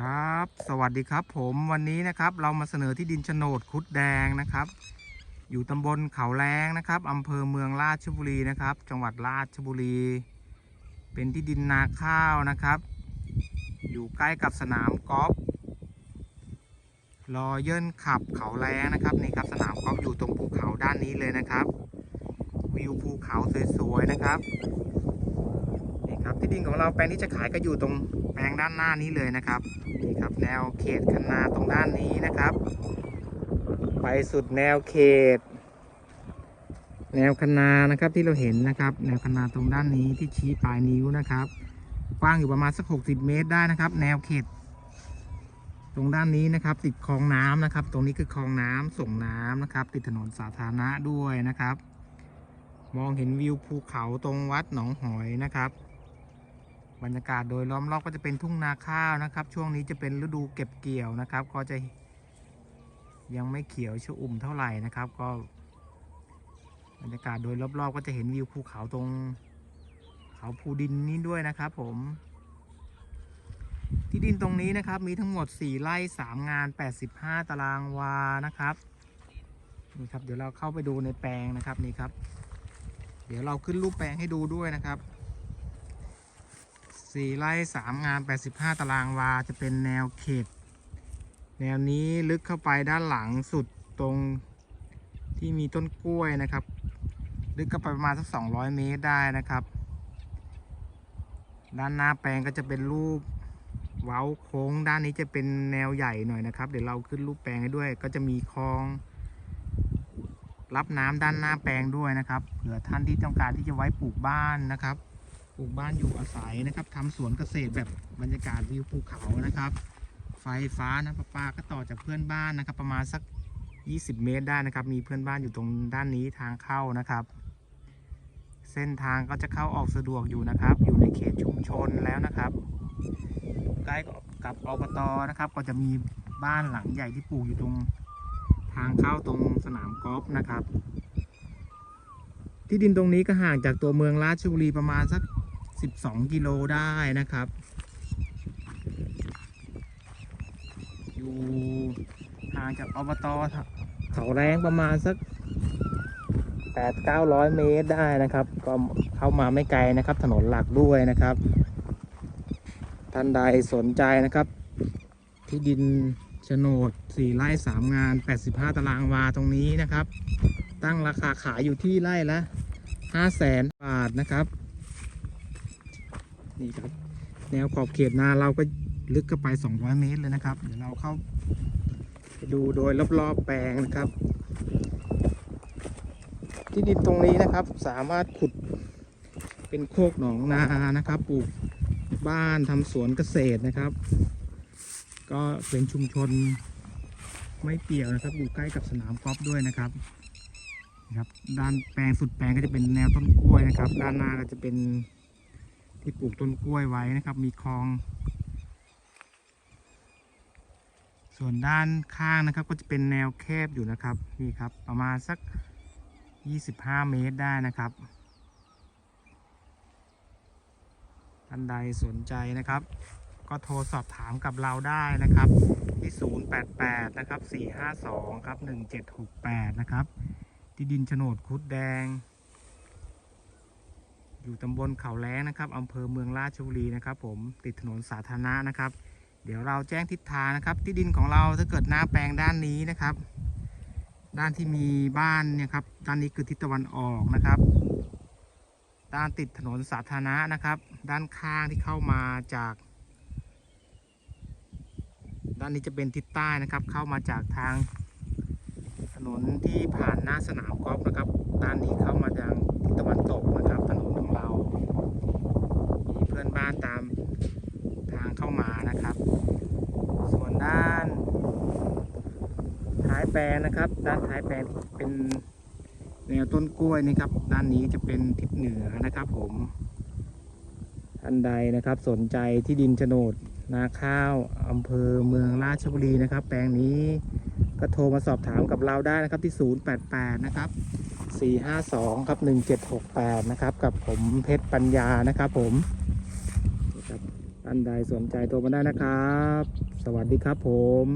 ครับ สวัสดีครับ ผมวันนี้นะครับเรามาเสนอที่ดินโฉนดคุดแดงนะครับ อยู่ตำบลเขาแรงนะครับอำเภอเมืองราชบุรีนะครับ จังหวัดราชบุรี เป็นที่ดินนาข้าวนะครับ อยู่ใกล้กับสนามกอล์ฟรอเยินขับเขาแรงนะครับนี่ครับสนามกอล์ฟอยู่ตรงภูเขาด้านนี้เลยนะครับ วิวภูเขาสวยๆนะครับ นี่ครับที่ดินของเราแปลงที่จะขายก็อยู่ตรงแปลงด้านหน้านี้เลยนะครับนี่ครับแนวเขตคันนาตรงด้านนี้นะครับ ไปสุดแนวเขต แนวคันนานะครับที่เราเห็นนะครับ แนวคันนาตรงด้านนี้ที่ชี้ปลายนิ้วนะครับกว้างอยู่ประมาณสัก 60 เมตรได้นะครับ แนวเขต ตรงด้านนี้นะครับ ติดคลองน้ำนะครับ ตรงนี้คือคลองน้ำส่งน้ำนะครับ ติดถนนสาธารณะด้วยนะครับ มองเห็นวิวภูเขาตรงวัดหนองหอยนะครับ บรรยากาศโดยล้อมรอบก็จะเป็นทุ่งนาข้าวนะครับ ช่วงนี้จะเป็นฤดูเก็บเกี่ยวนะครับ ก็จะยังไม่เขียวชอุ่มเท่าไหร่นะครับ ก็ บรรยากาศโดยรอบๆ ก็จะเห็นวิวภูเขาตรงเขาภูดินนี้ด้วยนะครับผม ที่ดินตรงนี้นะครับ มีทั้งหมด 4ไร่3งาน 85 ตารางวานะครับนี่ครับ เดี๋ยวเราเข้าไปดูในแปลงนะครับนี่ครับ เดี๋ยวเราขึ้นรูปแปลงให้ดูด้วยนะครับ 4ไร่3งาน85ตารางวาจะเป็นแนวเขต แนวนี้ลึกเข้าไปด้านหลังสุดตรงที่มีต้นกล้วยนะครับ ลึกเข้าไปประมาณสัก200เมตรได้นะครับ ด้านหน้าแปลงก็จะเป็นรูปเว้าโค้งด้านนี้จะเป็นแนวใหญ่หน่อยนะครับ เดี๋ยวเราขึ้นรูปแปลงให้ด้วย ก็จะมีคลอง รับน้ำด้านหน้าแปลงด้วยนะครับเผื่อท่านที่ต้องการที่จะไว้ปลูกบ้านนะครับ ลูกบ้านอยู่อาศัยนะครับทำสวนเกษตรแบบบรรยากาศวิวภูเขานะครับ ไฟฟ้านะประปาก็ต่อจากเพื่อนบ้านนะครับ ประมาณสัก 20 เมตรได้นะครับ มีเพื่อนบ้านอยู่ตรงด้านนี้ทางเข้านะครับ เส้นทางก็จะเข้าออกสะดวกอยู่นะครับ อยู่ในเขตชุมชนแล้วนะครับใกล้กับอบตนะครับ ก็จะมีบ้านหลังใหญ่ที่ปลูกอยู่ตรงทางเข้าตรงสนามกอล์ฟนะครับ ที่ดินตรงนี้ก็ห่างจากตัวเมืองราชบุรีประมาณสัก 12 กิโลได้นะครับ อยู่ห่างจากอบตเขาแรงประมาณสัก8 900เมตรได้นะครับ ก็เข้ามาไม่ไกลนะครับ ถนนหลักด้วยนะครับ ท่านใดสนใจนะครับ ที่ดินโฉนด4ไร่3งาน85ตารางวาตรงนี้นะครับ ตั้งราคาขายอยู่ที่ไร่ละห้าแสนบาทนะครับ นี่ครับ แนวขอบเขตนาเราก็ลึกเข้าไป 200 เมตรเลยนะครับ เดี๋ยวเราเข้าไปดูโดยรอบๆแปลงนะครับ ที่ดินตรงนี้นะครับ สามารถขุดเป็นโคกหนองนานะครับ ปลูกบ้านทำสวนเกษตรนะครับ ก็เป็นชุมชนไม่เปี่ยวนะครับ อยู่ใกล้กับสนามกอล์ฟด้วยนะครับนะครับ ด้านแปลงสุดแปลงก็จะเป็นแนวต้นกล้วยนะครับ ด้านหน้าก็จะเป็น ที่ปลูกต้นกล้วยไว้นะครับ มีคลอง ส่วนด้านข้างนะครับ ก็จะเป็นแนวแคบอยู่นะครับนี่ครับ ประมาณสัก 25 เมตรได้นะครับท่านใดสนใจนะครับ ก็โทรสอบถามกับเราได้นะครับ ที่ 088 นะครับ 452 ครับ 1768 นะครับ ที่ดินโฉนดคุดแดง อยู่ตำบลเขาแล้งนะครับอำเภอเมืองราชบุรีนะครับ ผมติดถนนสาธารณะนะครับ เดี๋ยวเราแจ้งทิศทางนะครับ ที่ดินของเราถ้าเกิดหน้าแปลงด้านนี้นะครับ ด้านที่มีบ้านเนี่ยครับด้านนี้คือทิศตะวันออกนะครับ ด้านติดถนนสาธารณะนะครับ ด้านข้างที่เข้ามาจาก ด้านนี้จะเป็นทิศใต้นะครับ เข้ามาจากทางถนนที่ผ่านหน้าสนามกอล์ฟนะครับ ด้านนี้เข้ามาทางทิศตะวันตกนะครับ ถนนของเรา มีเพื่อนบ้าน ตามทางเข้ามานะครับ ส่วนด้าน ท้ายแปลงนะครับ ด้านท้ายแปลงเป็นแนวต้นกล้วยนี่ครับ ด้านนี้จะเป็นทิศเหนือนะครับ ผมท่านใดนะครับสนใจที่ดินโฉนดนาข้าวอำเภอเมืองราชบุรีนะครับ แปลงนี้ก็โทรมาสอบถามกับเราได้นะครับที่ 088 นะครับ 452 ครับ 1768 นะครับ กับผมเพชรปัญญานะครับผม ท่านใดสนใจโทรมาได้นะครับ สวัสดีครับผม